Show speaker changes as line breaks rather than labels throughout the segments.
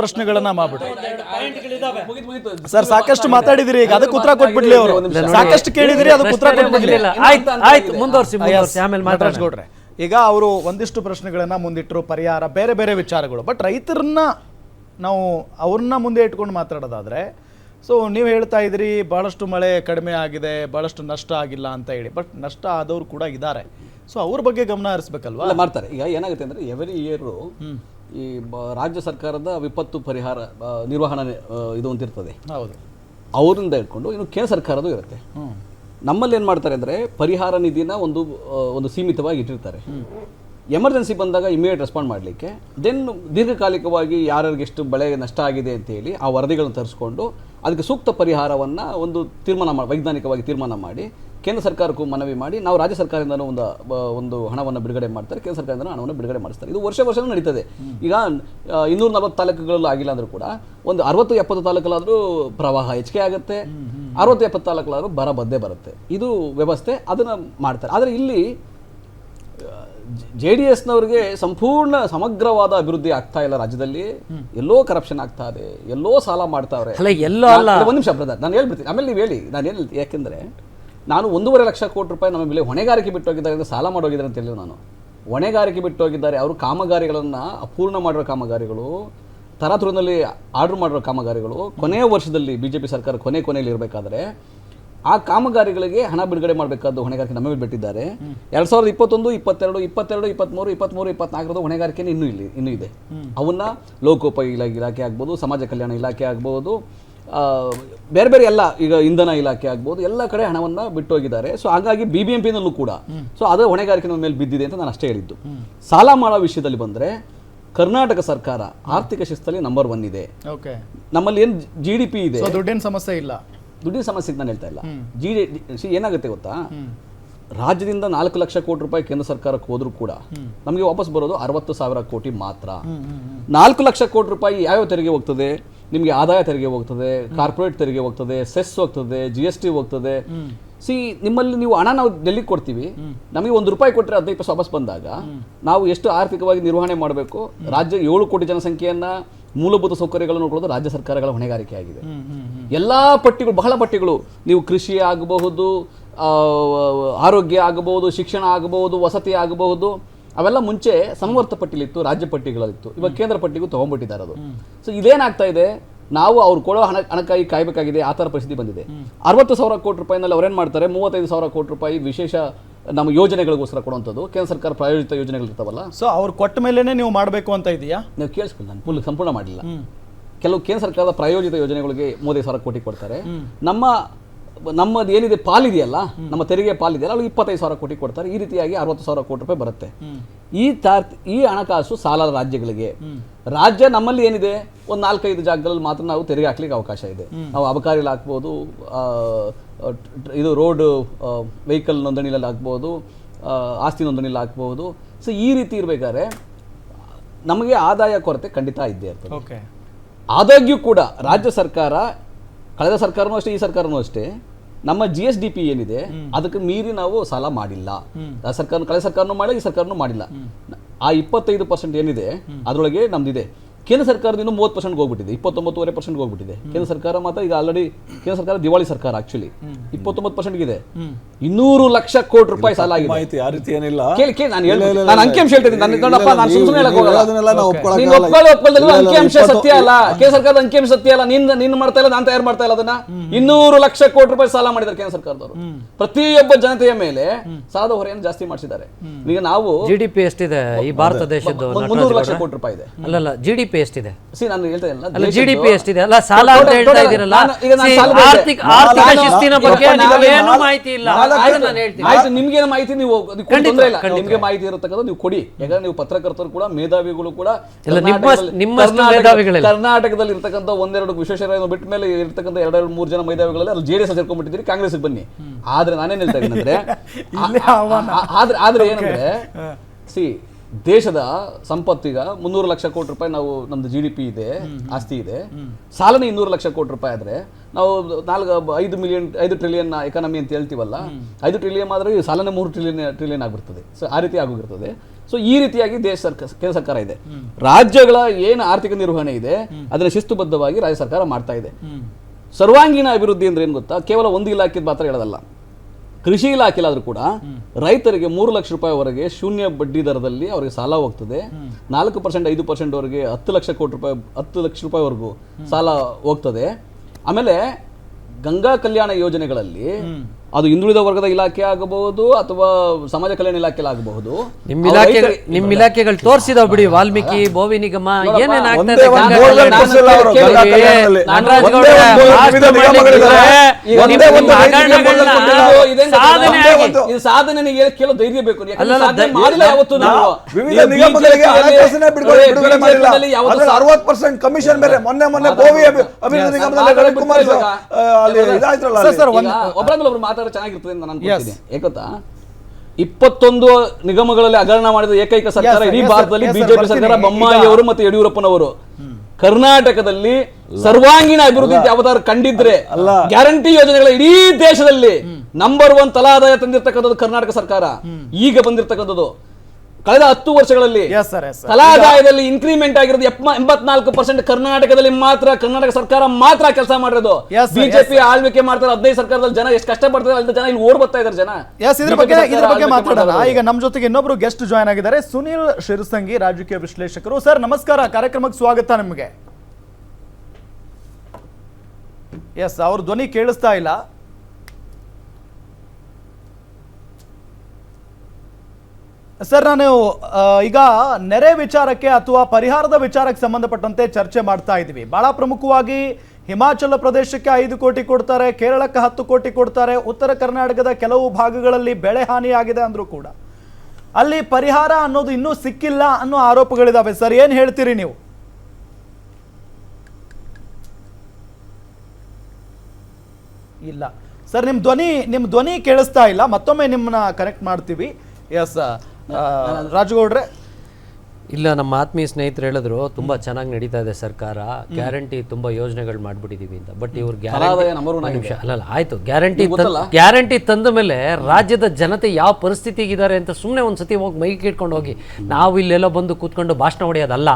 ಪ್ರಶ್ನೆಗಳನ್ನ ಮಾಡ್ಬಿಡಿ ಸರ್ ಸಾಕಷ್ಟು ಮಾತಾಡಿದಿರಿ ಈಗ ಅದಕ್ಕೆ ಉತ್ತರ ಕೊಟ್ಬಿಡ್ಲಿ ಅವರು. ಸಾಕಷ್ಟು ಕೇಳಿದಿರಿ ಅದಕ್ಕೆ ಉತ್ತರ ಕೊಟ್ಬಿಡ್ಲಿ.
ಆಯ್ತು ಆಯ್ತು ಮುಂದುವರ್ಸಿ ಆಮೇಲೆ ಮಾತಾಡ್ಸ್ಕೊಡ್ರೆ
ಗೌಡ್ರೆ ಈಗ ಅವರು ಒಂದಿಷ್ಟು ಪ್ರಶ್ನೆಗಳನ್ನ ಮುಂದಿಟ್ಟರು ಪರಿಹಾರ ಬೇರೆ ಬೇರೆ ವಿಚಾರಗಳು. ಬಟ್ ರೈತರನ್ನ ನಾವು ಅವ್ರನ್ನ ಮುಂದೆ ಇಟ್ಕೊಂಡು ಮಾತಾಡೋದಾದ್ರೆ ಸೊ ನೀವು ಹೇಳ್ತಾ ಇದ್ರಿ ಬಹಳಷ್ಟು ಮಳೆ ಕಡಿಮೆ ಆಗಿದೆ ಬಹಳಷ್ಟು ನಷ್ಟ ಆಗಿಲ್ಲ ಅಂತ ಹೇಳಿ. ಬಟ್ ನಷ್ಟ ಆದವ್ರು ಕೂಡ ಇದ್ದಾರೆ. ಸೊ ಅವ್ರ ಬಗ್ಗೆ ಗಮನ ಹರಿಸ್ಬೇಕಲ್ವಾ?
ಮಾಡ್ತಾರೆ. ಈಗ ಏನಾಗುತ್ತೆ ಅಂದ್ರೆ ಎವ್ರಿ ಇಯರ್ ಈ ಬ- ರಾಜ್ಯ ಸರ್ಕಾರದ ವಿಪತ್ತು ಪರಿಹಾರ ನಿರ್ವಹಣೆ ಇದು ಅಂತ ಇರ್ತದೆ
ಹೌದು.
ಅವರಿಂದ ಹಿಡ್ಕೊಂಡು ಇನ್ನು ಕೇಂದ್ರ ಸರ್ಕಾರದ್ದು ಇರುತ್ತೆ. ನಮ್ಮಲ್ಲಿ ಏನು ಮಾಡ್ತಾರೆ ಅಂದರೆ ಪರಿಹಾರ ನಿಧಿನ ಒಂದು ಒಂದು ಸೀಮಿತವಾಗಿ ಇಟ್ಟಿರ್ತಾರೆ. ಎಮರ್ಜೆನ್ಸಿ ಬಂದಾಗ ಇಮಿಡಿಯೇಟ್ ರೆಸ್ಪಾಂಡ್ ಮಾಡಲಿಕ್ಕೆ ದೆನ್ ದೀರ್ಘಕಾಲಿಕವಾಗಿ ಯಾರ್ಯಾರಿಗೆ ಎಷ್ಟು ಬೆಳೆ ನಷ್ಟ ಆಗಿದೆ ಅಂತ ಹೇಳಿ ಆ ವರದಿಗಳನ್ನು ತರಿಸ್ಕೊಂಡು ಅದಕ್ಕೆ ಸೂಕ್ತ ಪರಿಹಾರವನ್ನು ಒಂದು ತೀರ್ಮಾನ ಮಾಡಿ ವೈಜ್ಞಾನಿಕವಾಗಿ ತೀರ್ಮಾನ ಮಾಡಿ ಕೇಂದ್ರ ಸರ್ಕಾರಕ್ಕೂ ಮನವಿ ಮಾಡಿ ನಾವು ರಾಜ್ಯ ಸರ್ಕಾರದಿಂದನೂ ಒಂದು ಒಂದು ಹಣವನ್ನು ಬಿಡುಗಡೆ ಮಾಡ್ತಾರೆ ಕೇಂದ್ರ ಸರ್ಕಾರದಿಂದ ಹಣವನ್ನು ಬಿಡುಗಡೆ ಮಾಡಿಸ್ತಾರೆ. ಇದು ವರ್ಷ ವರ್ಷವೂ ನಡೀತದೆ. ಈಗ ಇನ್ನೂರ ನಲವತ್ತು ತಾಲೂಕುಗಳಲ್ಲೂ ಆಗಿಲ್ಲ ಅಂದರೂ ಕೂಡ ಒಂದು ಅರವತ್ತು ಎಪ್ಪತ್ತು ತಾಲೂಕಲ್ಲಾದರೂ ಪ್ರವಾಹ ಹೆಚ್ಚಿಗೆ ಆಗುತ್ತೆ. ಅರವತ್ತು ಎಪ್ಪತ್ತು ತಾಲೂಕಲ್ಲಾದರೂ ಬರ ಬಂದೇ ಬರುತ್ತೆ. ಇದು ವ್ಯವಸ್ಥೆ ಅದನ್ನು ಮಾಡ್ತಾರೆ. ಆದರೆ ಇಲ್ಲಿ ಜೆ ಡಿ ಎಸ್ನವ್ರಿಗೆ ಸಂಪೂರ್ಣ ಸಮಗ್ರವಾದ ಅಭಿವೃದ್ಧಿ ಆಗ್ತಾ ಇಲ್ಲ ರಾಜ್ಯದಲ್ಲಿ. ಎಲ್ಲೋ ಕರಪ್ಷನ್ ಆಗ್ತಾ ಇದೆ ಎಲ್ಲೋ ಸಾಲ ಮಾಡ್ತಾವ್ರೆ. ಒಂದು ನಿಮಿಷ ಬ್ರದರ್ ನಾನು ಹೇಳ್ಬಿಡ್ತೀನಿ. ಆಮೇಲೆ ನೀವು ಹೇಳಿ ನಾನು ಏನು ಯಾಕೆಂದ್ರೆ ನಾನು ಒಂದೂವರೆ ಲಕ್ಷ ಕೋಟಿ ರೂಪಾಯಿ ನಮ್ಮ ಮೇಲೆ ಹೊಣೆಗಾರಿಕೆ ಬಿಟ್ಟು ಅಂದ್ರೆ ಸಾಲ ಮಾಡೋಗಿದ್ದಾರೆ ಅಂತ ಹೇಳಿದ್ರು ನಾನು. ಹೊಣೆಗಾರಿಕೆ ಬಿಟ್ಟು ಹೋಗಿದ್ದಾರೆ ಅವರು ಕಾಮಗಾರಿಗಳನ್ನು ಅಪೂರ್ಣ ಮಾಡಿರೋ ಕಾಮಗಾರಿಗಳು ತರಾತುರದಲ್ಲಿ ಆರ್ಡರ್ ಮಾಡಿರೋ ಕಾಮಗಾರಿಗಳು ಕೊನೆಯ ವರ್ಷದಲ್ಲಿ ಬಿ ಜೆ ಪಿ ಸರ್ಕಾರ ಕೊನೆ ಕೊನೆಯಲ್ಲಿ ಇರಬೇಕಾದ್ರೆ ಆ ಕಾಮಗಾರಿಗಳಿಗೆ ಹಣ ಬಿಡುಗಡೆ ಮಾಡಬೇಕಾದ ಹೊಣೆಗಾರಿಕೆ ನಮ್ಮ ಮೇಲೆ ಬಿಟ್ಟಿದ್ದಾರೆ. ಎರಡ್ ಸಾವಿರದ ಇಪ್ಪತ್ತೊಂದು ಇಪ್ಪತ್ತೆರಡು ಇಪ್ಪತ್ತೆರಡು ಇಪ್ಪತ್ತ್ಮೂರು ಇಪ್ಪತ್ತ್ಮೂರು ಇಪ್ಪತ್ನಾಲ್ಕರದ್ದು ಹೊಣೆಗಾರಿಕೆ ಇನ್ನೂ ಇಲ್ಲಿ ಇನ್ನೂ ಇದೆ. ಅವನ್ನ ಲೋಕೋಪಯೋಗಿ ಇಲಾಖೆ ಆಗ್ಬೋದು ಸಮಾಜ ಕಲ್ಯಾಣ ಇಲಾಖೆ ಆಗ್ಬೋದು ಬೇರೆ ಬೇರೆ ಎಲ್ಲ ಈಗ ಇಂಧನ ಇಲಾಖೆ ಆಗ್ಬೋದು ಎಲ್ಲ ಕಡೆ ಹಣವನ್ನ ಬಿಟ್ಟು ಹೋಗಿದ್ದಾರೆ ಸೊ ಹಾಗಾಗಿ ಬಿ ಬಿ ಎಂ ಪಿನಲ್ಲೂ ಕೂಡ. ಸೊ ಅದು ಹೊಣೆಗಾರಿಕೆ ನಮ್ಮ ಮೇಲೆ ಬಿದ್ದಿದೆ ಅಂತ ನಾನು ಅಷ್ಟೇ ಹೇಳಿದ್ದು. ಸಾಲ ಮಾಡೋ ವಿಷಯದಲ್ಲಿ ಬಂದ್ರೆ ಕರ್ನಾಟಕ ಸರ್ಕಾರ ಆರ್ಥಿಕ ಶಿಸ್ತಲ್ಲಿ ನಂಬರ್ ಒನ್ ಇದೆ. ನಮ್ಮಲ್ಲಿ ಏನು ಜಿ ಡಿ ಪಿ ಇದೆ?
ದುಡ್ಡಿನ ಸಮಸ್ಯೆ ಇಲ್ಲ.
ದುಡ್ಡಿನ ಸಮಸ್ಯೆ ನಾನು ಹೇಳ್ತಾ ಇಲ್ಲ. ಜಿ ಡಿ ಏನಾಗುತ್ತೆ ಗೊತ್ತಾ? ರಾಜ್ಯದಿಂದ ನಾಲ್ಕು ಲಕ್ಷ ಕೋಟಿ ರೂಪಾಯಿ ಕೇಂದ್ರ ಸರ್ಕಾರಕ್ಕೆ ಹೋದ್ರೂ ಕೂಡ ನಮಗೆ ವಾಪಸ್ ಬರೋದು ಅರವತ್ತು ಸಾವಿರ ಕೋಟಿ ಮಾತ್ರ. ನಾಲ್ಕು ಲಕ್ಷ ಕೋಟಿ ರೂಪಾಯಿ ಯಾವ್ಯಾವ ತೆರಿಗೆ ಹೋಗ್ತದೆ? ನಿಮಗೆ ಆದಾಯ ತೆರಿಗೆ ಹೋಗ್ತದೆ, ಕಾರ್ಪೊರೇಟ್ ತೆರಿಗೆ ಹೋಗ್ತದೆ, ಸೆಸ್ ಹೋಗ್ತದೆ ಜಿ ಎಸ್ ಟಿ ಹೋಗ್ತದೆ. ಸಿ ನಿಮ್ಮಲ್ಲಿ ನೀವು ಹಣ ನಾವು ಡೆಲ್ಲಿಗೆ ಕೊಡ್ತೀವಿ. ನಮಗೆ ಒಂದು ರೂಪಾಯಿ ಕೊಟ್ಟರೆ ಹದಿನೈದು ಪೈಸೆ ವಾಪಸ್ ಬಂದಾಗ ನಾವು ಎಷ್ಟು ಆರ್ಥಿಕವಾಗಿ ನಿರ್ವಹಣೆ ಮಾಡಬೇಕು? ರಾಜ್ಯ ಏಳು ಕೋಟಿ ಜನಸಂಖ್ಯೆಯನ್ನು ಮೂಲಭೂತ ಸೌಕರ್ಯಗಳನ್ನು ನೋಡ್ಕೊಳ್ಳೋದು ರಾಜ್ಯ ಸರ್ಕಾರಗಳ ಹೊಣೆಗಾರಿಕೆ ಆಗಿದೆ ಎಲ್ಲಾ ಪಟ್ಟಿಗಳು, ಬಹಳ ಪಟ್ಟಿಗಳು. ನೀವು ಕೃಷಿ ಆಗಬಹುದು ಆರೋಗ್ಯ ಆಗಬಹುದು, ಶಿಕ್ಷಣ ಆಗಬಹುದು, ವಸತಿ ಆಗಬಹುದು. ಅವೆಲ್ಲ ಮುಂಚೆ ಸಮವರ್ತ ಪಟ್ಟಿಲಿತ್ತು ರಾಜ್ಯ ಪಟ್ಟಿಗಳಲ್ಲಿತ್ತು. ಇವಾಗ ಕೇಂದ್ರ ಪಟ್ಟಿಗೂ ತಗೊಂಡ್ಬಿಟ್ಟಿದ್ದಾರೆ ಅದು. ಸೊ ಇದೇನಾಗ್ತಾ ಇದೆ? ನಾವು ಅವ್ರು ಕೊಡೋ ಹಣ ಹಣಕ್ಕಾಗಿ ಕಾಯ್ಬೇಕಾಗಿದೆ ಆ ಥರ ಪರಿಸ್ಥಿತಿ ಬಂದಿದೆ. ಅರವತ್ತು ಸಾವಿರ ಕೋಟಿ ರೂಪಾಯಿನಲ್ಲಿ ಅವ್ರೇನು ಮಾಡ್ತಾರೆ? ಮೂವತ್ತೈದು ಸಾವಿರ ಕೋಟಿ ರೂಪಾಯಿ ವಿಶೇಷ ನಮ್ಮ ಯೋಜನೆಗಳಿಗೋಸ್ಕರ ಕೊಡುವಂಥದ್ದು ಕೇಂದ್ರ ಸರ್ಕಾರ ಪ್ರಾಯೋಜಿತ ಯೋಜನೆಗಳಿರ್ತಾವಲ್ಲ
ಸೊ ಅವ್ರು ಕೊಟ್ಟ ಮೇಲೆ ನೀವು ಮಾಡಬೇಕು ಅಂತ ಇದೆಯಾ?
ನೀವು ಕೇಳಿಸ್ಕೊಳ್ಳಿ ನಾನು ಫುಲ್ ಸಂಪೂರ್ಣ ಮಾಡಿಲ್ಲ. ಕೆಲವು ಕೇಂದ್ರ ಸರ್ಕಾರದ ಪ್ರಾಯೋಜಿತ ಯೋಜನೆಗಳಿಗೆ ಮೂವತ್ತೈದು ಸಾವಿರ ಕೋಟಿ ಕೊಡ್ತಾರೆ. ನಮ್ಮ ನಮ್ಮದು ಏನಿದೆ ಪಾಲಿದೆಯಲ್ಲ ನಮ್ಮ ತೆರಿಗೆ ಪಾಲಿದೆಯಲ್ಲ ಅವ್ರಿಗೆ ಇಪ್ಪತ್ತೈದು ಸಾವಿರ ಕೋಟಿ ಕೊಡ್ತಾರೆ ಈ ರೀತಿಯಾಗಿ ಅರವತ್ತು ಸಾವಿರ ಕೋಟಿ ರೂಪಾಯಿ ಬರುತ್ತೆ. ಈ ತಾರ್ ಈ ಹಣಕಾಸು ಸಾಲ ರಾಜ್ಯಗಳಿಗೆ ರಾಜ್ಯ ನಮ್ಮಲ್ಲಿ ಏನಿದೆ ಒಂದು ನಾಲ್ಕೈದು ಜಾಗಗಳಲ್ಲಿ ಮಾತ್ರ ನಾವು ತೆರಿಗೆ ಹಾಕ್ಲಿಕ್ಕೆ ಅವಕಾಶ ಇದೆ. ನಾವು ಅಬಕಾರಿಲಿ ಹಾಕ್ಬೋದು ಆ, ಇದು ರೋಡ್ ವೆಹಿಕಲ್ ನೋಂದಣಿಯಲ್ಲಿ ಹಾಕ್ಬೋದು ಆಸ್ತಿ ನೋಂದಣಿಲಿ ಹಾಕ್ಬೋದು. ಸೊ ಈ ರೀತಿ ಇರಬೇಕಾದ್ರೆ ನಮಗೆ ಆದಾಯ ಕೊರತೆ ಖಂಡಿತ ಇದ್ದೇ ಇರ್ತದೆ
ಓಕೆ
ಆದಾಗ್ಯೂ ಕೂಡ ರಾಜ್ಯ ಸರ್ಕಾರ ಕಳೆದ ಸರ್ಕಾರನೂ ಅಷ್ಟೇ ಈ ಸರ್ಕಾರನೂ ಅಷ್ಟೇ. ನಮ್ಮ ಜಿ ಎಸ್ ಡಿ ಪಿ ಏನಿದೆ ಅದಕ್ಕೆ ಮೀರಿ ನಾವು ಸಾಲ ಮಾಡಿಲ್ಲ. ಆ ಸರ್ಕಾರ ಕಳೆದ ಸರ್ಕಾರನೂ ಮಾಡಿಲ್ಲ ಈ ಸರ್ಕಾರನೂ ಮಾಡಿಲ್ಲ. ಆ ಇಪ್ಪತ್ತೈದು ಪರ್ಸೆಂಟ್ ಏನಿದೆ ಅದರೊಳಗೆ ನಮ್ದಿದೆ. ಕೇಂದ್ರ ಸರ್ಕಾರದ ಇನ್ನೂ ಮೂವತ್ತು ಪರ್ಸೆಂಟ್ ಹೋಗ್ಬಿಟ್ಟಿದೆ ಇಪ್ಪತ್ತೊಂಬತ್ತುವರೆ ಪರ್ಸೆಂಟ್ ಹೋಗ್ಬಿಟ್ಟಿದೆ. ಕೇಂದ್ರ ಸರ್ಕಾರ ಮಾತ್ರ ಈಗ ಆಲ್ರೆಡಿ ಕೇಂದ್ರ ಸರ್ಕಾರ ದಿವಾಳಿ ಸರ್ಕಾರ ಆಕ್ಚುಲಿ ಇಪ್ಪತ್ತೊಂಬತ್ತು ಪರ್ಸೆಂಟ್ ಇದೆ ಇನ್ನೂರು ಲಕ್ಷ ಕೋಟಿ ರೂಪಾಯಿ ಸಾಲ ಆಗಿದೆ
ಮಾಹಿತಿ ಆ ರೀತಿ ಏನಿಲ್ಲ.
ಕೇಳಿ ಕೇಳಿ ನಾನು ಹೇಳ್ತೀನಿ ನಾನು. ಅಂಕಿಅಂಶ ಹೇಳ್ತೀನಿ ನಾನು
ಇಲ್ಲ,
ನೋಡಪ್ಪ ನಾನು ಸುಮ್ಮನೆ ಹೇಳಕ್ ಹೋಗಲ್ಲ. ನೀನು ಒಪ್ಕೊಳ್ಳೋ ಒಪ್ಪಲ್ದಲ್ಲ ಅಂಕಿಅಂಶ ಸತ್ಯ ಅಲ್ಲ. ಕೇಂದ್ರ ಸರ್ಕಾರದ ಅಂಕಿಅಂಶ ಸತ್ಯ ಅಲ್ಲ. ನಿನ್ನ ನಿನ್ನ ಮಾಡ್ತಾ ಇಲ್ಲ ನಾನು ತಯಾರು ಮಾಡ್ತಾ ಇಲ್ಲ ಅದನ್ನ. ಇನ್ನೂರು ಲಕ್ಷ ಕೋಟಿ ರೂಪಾಯಿ ಸಾಲ ಮಾಡಿದ್ದಾರೆ ಕೇಂದ್ರ ಸರ್ಕಾರದವರು. ಪ್ರತಿಯೊಬ್ಬ ಜನತೆಯ ಮೇಲೆ ಸಾಲದ ಹೊರೆಯನ್ನು ಜಾಸ್ತಿ ಮಾಡಿಸಿದ್ದಾರೆ. ಈಗ ನಾವು
ಜಿಡಿಪಿ ಡಿ ಪಿ ಎಷ್ಟಿದೆ ಈ ಭಾರತ
ದೇಶದ ಮುನ್ನೂರು ಲಕ್ಷ ಕೋಟಿ ರೂಪಾಯಿ ಇದೆ.
ಅಲ್ಲ ಜಿ ಡಿ ಪಿ ಎಷ್ಟಿದೆ?
ಸಿ ನಾನು ಹೇಳ್ತಾ ಇಲ್ಲ
ಜಿ ಡಿ ಪಿ ಎಷ್ಟಿದೆ? ಅಲ್ಲ ಸಾಲ ಅಂತ ಹೇಳ್ತಾ ಇದ್ದೀರಲ್ಲ. ಆರ್ಥಿಕ ಆರ್ಥಿಕ ಶಿಸ್ತಿನ ಬಗ್ಗೆ ನಿಮಗೇನು ಮಾಹಿತಿ ಇಲ್ಲ. ನಾನು ಹೇಳ್ತೀನಿ.
ಆಯ್ತು ನಿಮ್ಗೆ ಮಾಹಿತಿ? ನೀವು ಇಲ್ಲ.
ಖಂಡಿತ.
ನಿಮ್ಗೆ ಮಾಹಿತಿ ಇರತಕ್ಕಂಥ ನೀವು ಕೊಡಿ. ಯಾಕಂದ್ರೆ ನೀವು ಪತ್ರಕರ್ತರು ಕೂಡ ಮೇಧಾವಿಗಳು ಕೂಡ
ಇಲ್ಲ, ನಿಮ್ಮ-
ಕರ್ನಾಟಕದಲ್ಲಿ- ಇರ್ತಕ್ಕಂಥ ಒಂದೆರಡು ವಿಶೇಷ ಬಿಟ್ಟ ಮೇಲೆ ಇರ್ತಕ್ಕಂಥ ಎರಡೆರಡು ಮೂರು ಜನ ಮೇಧಾವಿಗಳಲ್ಲಿ ಅಲ್ಲಿ ಜೆಡಿಎಸ್ ಸೇರ್ಕೊಂಡ್ಬಿಟ್ಟಿದ್ದೀರಿ ಕಾಂಗ್ರೆಸ್ ಬನ್ನಿ. ಆದ್ರೆ ನಾನೇನ್ ಹೇಳ್ತಾ ಇದ್ದೀನಿ ಅಂದ್ರೆ ಆದ್ರೆ ಆದ್ರೆ ಏನಂದ್ರೆ ಸಿ ದೇಶದ ಸಂಪತ್ತಿಗ ಮುನ್ನೂರು ಲಕ್ಷ ಕೋಟಿ ರೂಪಾಯಿ ನಾವು ನಮ್ದು ಜಿ ಡಿ ಪಿ ಇದೆ ಆಸ್ತಿ ಇದೆ. ಸಾಲನೇ ಇನ್ನೂರು ಲಕ್ಷ ಕೋಟಿ ರೂಪಾಯಿ ಆದ್ರೆ ನಾವು ನಾಲ್ಕು ಐದು ಮಿಲಿಯನ್ ಐದು ಟ್ರಿಲಿಯನ್ ಎಕಾನಮಿ ಅಂತ ಹೇಳ್ತೀವಲ್ಲ ಐದು ಟ್ರಿಲಿಯನ್ ಆದರೆ ಸಾಲನೇ ಮೂರು ಟ್ರಿಲಿಯನ್ ಟ್ರಿಲಿಯನ್ ಆಗಿಬಿಡ್ತದೆ. ಸೊ ಆ ರೀತಿ ಆಗೋಗಿರ್ತದೆ. ಸೊ ಈ ರೀತಿಯಾಗಿ ದೇಶ ಸರ್ಕಾರ ಕೇಂದ್ರ ಸರ್ಕಾರ ಇದೆ. ರಾಜ್ಯಗಳ ಏನು ಆರ್ಥಿಕ ನಿರ್ವಹಣೆ ಇದೆ ಅದನ್ನ ಶಿಸ್ತುಬದ್ಧವಾಗಿ ರಾಜ್ಯ ಸರ್ಕಾರ ಮಾಡ್ತಾ ಇದೆ. ಸರ್ವಾಂಗೀಣ ಅಭಿವೃದ್ಧಿ ಅಂದ್ರೆ ಏನು ಗೊತ್ತಾ? ಕೇವಲ ಒಂದು ಇಲಾಖೆ ಮಾತ್ರ ಹೇಳೋದಲ್ಲ. ಕೃಷಿ ಇಲಾಖೆಲಾದ್ರೂ ಕೂಡ ರೈತರಿಗೆ ಮೂರು ಲಕ್ಷ ರೂಪಾಯಿವರೆಗೆ ಶೂನ್ಯ ಬಡ್ಡಿ ದರದಲ್ಲಿ ಅವರಿಗೆ ಸಾಲ ಹೋಗ್ತದೆ. ನಾಲ್ಕು ಪರ್ಸೆಂಟ್, ಐದು ಪರ್ಸೆಂಟ್ ವರೆಗೆ ಹತ್ತು ಲಕ್ಷ ಕೋಟಿ ರೂಪಾಯಿ, ಹತ್ತು ಲಕ್ಷ ರೂಪಾಯಿವರೆಗೂ ಸಾಲ ಹೋಗ್ತದೆ. ಆಮೇಲೆ ಗಂಗಾ ಕಲ್ಯಾಣ ಯೋಜನೆಗಳಲ್ಲಿ ಅದು ಹಿಂದುಳಿದ ವರ್ಗದ ಇಲಾಖೆ ಆಗಬಹುದು ಅಥವಾ ಸಮಾಜ ಕಲ್ಯಾಣ ಇಲಾಖೆ ಆಗಬಹುದು?
ನಿಮ್ಮ ಇಲಾಖೆ ನಿಮ್ ಇಲಾಖೆಗಳು ತೋರಿಸಿದಾವ್ ಬಿಡಿ ವಾಲ್ಮೀಕಿ ಬೋವಿ ನಿಗಮ ಏನೇನ್ ಆಗ್ತಾ
ಒಂದೇ
ಇದೆ?
ಒಂದು
ಗಂಗಾ
ಬೋರ್ಡ್
ಕಲ್ಯಾಣ?
ಕಳ್ಸಿಲ್ಲ ಅವರು
ಕೇಳಿ,
ಗಂಗಾ ಕಲ್ಯಾಣದಲ್ಲಿ.
ನಾಗರಾಜ್
ಒಂದೇ
ಗೌಡ್ರೆ,
ಒಂದು
ರಾಷ್ಟ್ರ
ವಿವಿಧ ನಿಗಮಗಳಿದ್ದಾರೆ.
ಮಾಡಿದ್ರೆ
ಈ ಒಂದೇ
ನಿಮ್ಮ
ಒಂದು
ಹಗರಣಗಳನ್ನ
ನಿಗಮಗಳನ್ನ
ಇದೇನ್
ಸಾಧನೆ
ಕೇಳೋ ಧೈರ್ಯ ಬೇಕು. ಮಾಡಿಲ್ಲ ಯಾವತ್ತೂ
ಅರವತ್ತು ಪರ್ಸೆಂಟ್ ಕಮಿಷನ್ ಬೇರೆ. ಮೊನ್ನೆ ಮೊನ್ನೆ ಅಭಿವೃದ್ಧಿ ನಿಗಮದಲ್ಲಿ ರವಿಕುಮಾರ್
ಮಾತಾಡೋ ಚೆನ್ನಾಗಿರ್ತದೆ ಅಂತ ನಾನು ಯಾಕೊತ್ತಾ ಇಪ್ಪತ್ತೊಂದು ನಿಗಮಗಳಲ್ಲಿ ಹಗರಣ ಮಾಡಿದ ಏಕೈಕ ಸರ್ಕಾರ ಇಡೀ ಭಾರತದಲ್ಲಿ ಬಿಜೆಪಿ. ಸರ್ಕಾರ
ಬೊಮ್ಮಾಯಿಯವರು
ಬೊಮ್ಮಾಯಿ ಅವರು ಮತ್ತು ಯಡಿಯೂರಪ್ಪನವರು. ಕರ್ನಾಟಕದಲ್ಲಿ ಸರ್ವಾಂಗೀಣ ಅಭಿವೃದ್ಧಿ ಅವತಾರ ಕಂಡಿದ್ರೆ ಗ್ಯಾರಂಟಿ ಯೋಜನೆಗಳ ಇಡೀ ದೇಶದಲ್ಲಿ ನಂಬರ್ ಒನ್ ತಲಾದಾಯ ತಂದಿರತಕ್ಕಂಥದ್ದು ಕರ್ನಾಟಕ ಸರ್ಕಾರ. ಈಗ ಬಂದಿರತಕ್ಕಂಥದ್ದು. ಕಳೆದ ಹತ್ತು ವರ್ಷಗಳಲ್ಲಿ ಕಲಾದಾಯದಲ್ಲಿ ಇನ್ಕ್ರಿಮೆಂಟ್ ಆಗಿರೋದು ಎಂಬತ್ನಾಲ್ಕು ಪರ್ಸೆಂಟ್ ಕರ್ನಾಟಕದಲ್ಲಿ ಮಾತ್ರ ಕರ್ನಾಟಕ ಸರ್ಕಾರ ಮಾತ್ರ ಕೆಲಸ ಮಾಡಿರೋದು. ಬಿಜೆಪಿ ಆಳ್ವಿಕೆ ಮಾಡ್ತಾರೆ ಹದಿನೈದು ಸರ್ಕಾರದಲ್ಲಿ ಜನ ಎಷ್ಟು ಕಷ್ಟ ಪಡ್ತಾರೆ ಅಲ್ಲಿ ಜನ ಇಲ್ಲಿ ಓಡ್ ಬರ್ತಾ ಇದಾರೆ ಜನ.
ಎಸ್ ಇದ್ರ ಬಗ್ಗೆ ಇದ್ರ ಬಗ್ಗೆ ಮಾತಾಡೋಣ. ಈಗ ನಮ್ಮ ಜೊತೆಗೆ ಇನ್ನೊಬ್ರು ಗೆಸ್ಟ್ ಜಾಯ್ನ್ ಆಗಿದ್ದಾರೆ ಸುನೀಲ್ ಶಿರಸಂಗಿ ರಾಜಕೀಯ ವಿಶ್ಲೇಷಕರು. ಸರ್ ನಮಸ್ಕಾರ. ಕಾರ್ಯಕ್ರಮಕ್ಕೆ ಸ್ವಾಗತ ನಿಮಗೆ. ಎಸ್ ಅವ್ರ ಧ್ವನಿ ಕೇಳಿಸ್ತಾ ಇಲ್ಲ. ಸರ್, ನಾನು ಈಗ ನೆರೆ ವಿಚಾರಕ್ಕೆ ಅಥವಾ ಪರಿಹಾರದ ವಿಚಾರಕ್ಕೆ ಸಂಬಂಧಪಟ್ಟಂತೆ ಚರ್ಚೆ ಮಾಡ್ತಾ ಇದ್ದೀವಿ. ಬಹಳ ಪ್ರಮುಖವಾಗಿ ಹಿಮಾಚಲ ಪ್ರದೇಶಕ್ಕೆ ಐದು ಕೋಟಿ ಕೊಡ್ತಾರೆ, ಕೇರಳಕ್ಕೆ ಹತ್ತು ಕೋಟಿ ಕೊಡ್ತಾರೆ, ಉತ್ತರ ಕರ್ನಾಟಕದ ಕೆಲವು ಭಾಗಗಳಲ್ಲಿ ಬೆಳೆ ಹಾನಿಯಾಗಿದೆ ಅಂದರೂ ಕೂಡ. ಅಲ್ಲಿ ಪರಿಹಾರ ಅನ್ನೋದು ಇನ್ನೂ ಸಿಕ್ಕಿಲ್ಲ ಅನ್ನೋ ಆರೋಪಗಳಿದಾವೆ. ಸರ್, ಏನು ಹೇಳ್ತೀರಿ ನೀವು? ಇಲ್ಲ. ಸರ್ ನಿಮ್ಮ ಧ್ವನಿ ನಿಮ್ಮ ಧ್ವನಿ ಕೇಳಿಸ್ತಾ ಇಲ್ಲ. ಮತ್ತೊಮ್ಮೆ ನಿಮ್ಮನ್ನ ಕನೆಕ್ಟ್ ಮಾಡ್ತೀವಿ. ಎಸ್ ರಾಜಗೌಡ್ರೆ
ಇಲ್ಲ ನಮ್ಮ ಆತ್ಮೀಯ ಸ್ನೇಹಿತರು ಹೇಳಿದ್ರು ತುಂಬಾ ಚೆನ್ನಾಗಿ ನಡೀತಾ ಇದೆ ಸರ್ಕಾರ ಗ್ಯಾರಂಟಿ ತುಂಬಾ ಯೋಜನೆಗಳು ಮಾಡ್ಬಿಟ್ಟಿದೀವಿ ಅಂತ. ಬಟ್ ಇವ್ರು
ಗ್ಯಾರಂಟಿ
ನಿಮಿಷ ಅಲ್ಲ ಆಯ್ತು. ಗ್ಯಾರಂಟಿ ಗ್ಯಾರಂಟಿ ತಂದ ಮೇಲೆ ರಾಜ್ಯದ ಜನತೆ ಯಾವ ಪರಿಸ್ಥಿತಿಗಿದ್ದಾರೆ ಅಂತ ಸುಮ್ಮನೆ ಒಂದ್ಸತಿ ಹೋಗಿ ಮೈಕ್ ಇಟ್ಕೊಂಡು ಹೋಗಿ. ನಾವು ಇಲ್ಲೆಲ್ಲ ಬಂದು ಕೂತ್ಕೊಂಡು ಭಾಷಣ ಹೊಡೆಯೋದಲ್ಲ.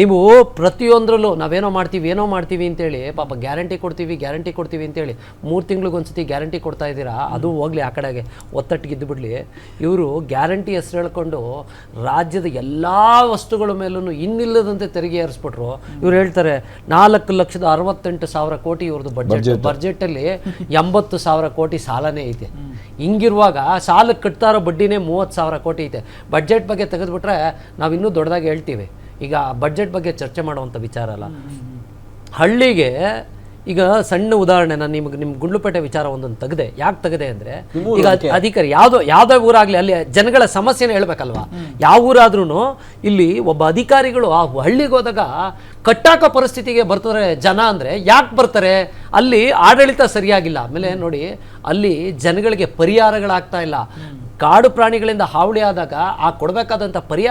ನೀವು ಪ್ರತಿಯೊಂದರಲ್ಲೂ ನಾವೇನೋ ಮಾಡ್ತೀವಿ ಏನೋ ಮಾಡ್ತೀವಿ ಅಂತೇಳಿ ಪಾಪ ಗ್ಯಾರಂಟಿ ಕೊಡ್ತೀವಿ ಗ್ಯಾರಂಟಿ ಕೊಡ್ತೀವಿ ಅಂತೇಳಿ ಮೂರು ತಿಂಗಳಿಗೆ ಒಂದ್ಸತಿ ಗ್ಯಾರಂಟಿ ಕೊಡ್ತಾ ಇದ್ದೀರಾ? ಅದು ಹೋಗ್ಲಿ ಆ ಕಡೆಗೆ ಒತ್ತಟ್ಟಿಗಿದ್ದು ಬಿಡ್ಲಿ ಇವರು ಗ್ಯಾರಂಟಿ ಹೆಸರು ಹೇಳ್ಕೊಂಡು ರಾಜ್ಯದ ಎಲ್ಲ ವಸ್ತುಗಳ ಮೇಲೂ ಇನ್ನಿಲ್ಲದಂತೆ ತೆರಿಗೆ ಏರಿಸ್ಬಿಟ್ರು. ಇವ್ರು ಹೇಳ್ತಾರೆ ನಾಲ್ಕು ಲಕ್ಷದ ಅರವತ್ತೆಂಟು ಸಾವಿರ ಕೋಟಿ ಇವ್ರದ್ದು ಬಜೆಟ್ ಬಡ್ಜೆಟಲ್ಲಿ ಎಂಬತ್ತು ಸಾವಿರ ಕೋಟಿ ಸಾಲನೇ ಐತೆ. ಹಿಂಗಿರುವಾಗ ಸಾಲಕ್ಕೆ ಕಟ್ತಾ ಇರೋ ಬಡ್ಡಿನೇ ಮೂವತ್ತು ಸಾವಿರ ಕೋಟಿ ಐತೆ. ಬಜೆಟ್ ಬಗ್ಗೆ ತೆಗೆದುಬಿಟ್ರೆ ನಾವು ಇನ್ನೂ ದೊಡ್ಡದಾಗಿ ಹೇಳ್ತೀವಿ. ಈಗ ಬಜೆಟ್ ಬಗ್ಗೆ ಚರ್ಚೆ ಮಾಡುವಂಥ ವಿಚಾರ ಅಲ್ಲ. ಹಳ್ಳಿಗೆ ಈಗ ಸಣ್ಣ ಉದಾಹರಣೆ ನಾನು ನಿಮ್ಗೆ ನಿಮ್ಮ ಗುಂಡ್ಲುಪೇಟೆ ವಿಚಾರ ಒಂದೊಂದು ತೆಗೆದೆ. ಯಾಕೆ ತೆಗೆದೆ ಅಂದರೆ ಈಗ ಅಧಿಕಾರಿ ಯಾವುದೋ ಯಾವುದೇ ಊರಾಗಲಿ ಅಲ್ಲಿ ಜನಗಳ ಸಮಸ್ಯೆನ ಹೇಳ್ಬೇಕಲ್ವಾ? ಯಾವ ಊರಾದ್ರೂ ಇಲ್ಲಿ ಒಬ್ಬ ಅಧಿಕಾರಿಗಳು ಆ ಹಳ್ಳಿಗೆ ಹೋದಾಗ ಕಟ್ಟಾಕ ಪರಿಸ್ಥಿತಿಗೆ ಬರ್ತಾರೆ ಜನ ಅಂದರೆ ಯಾಕೆ ಬರ್ತಾರೆ? ಅಲ್ಲಿ ಆಡಳಿತ ಸರಿಯಾಗಿಲ್ಲ. ಆಮೇಲೆ ನೋಡಿ ಅಲ್ಲಿ ಜನಗಳಿಗೆ ಪರಿಹಾರಗಳಾಗ್ತಾ ಇಲ್ಲ. ಕಾಡು ಪ್ರಾಣಿಗಳಿಂದ ಹಾವಳಿ ಆದಾಗ ಆ ಕೊಡಬೇಕಾದಂಥ ಪರಿಹಾರ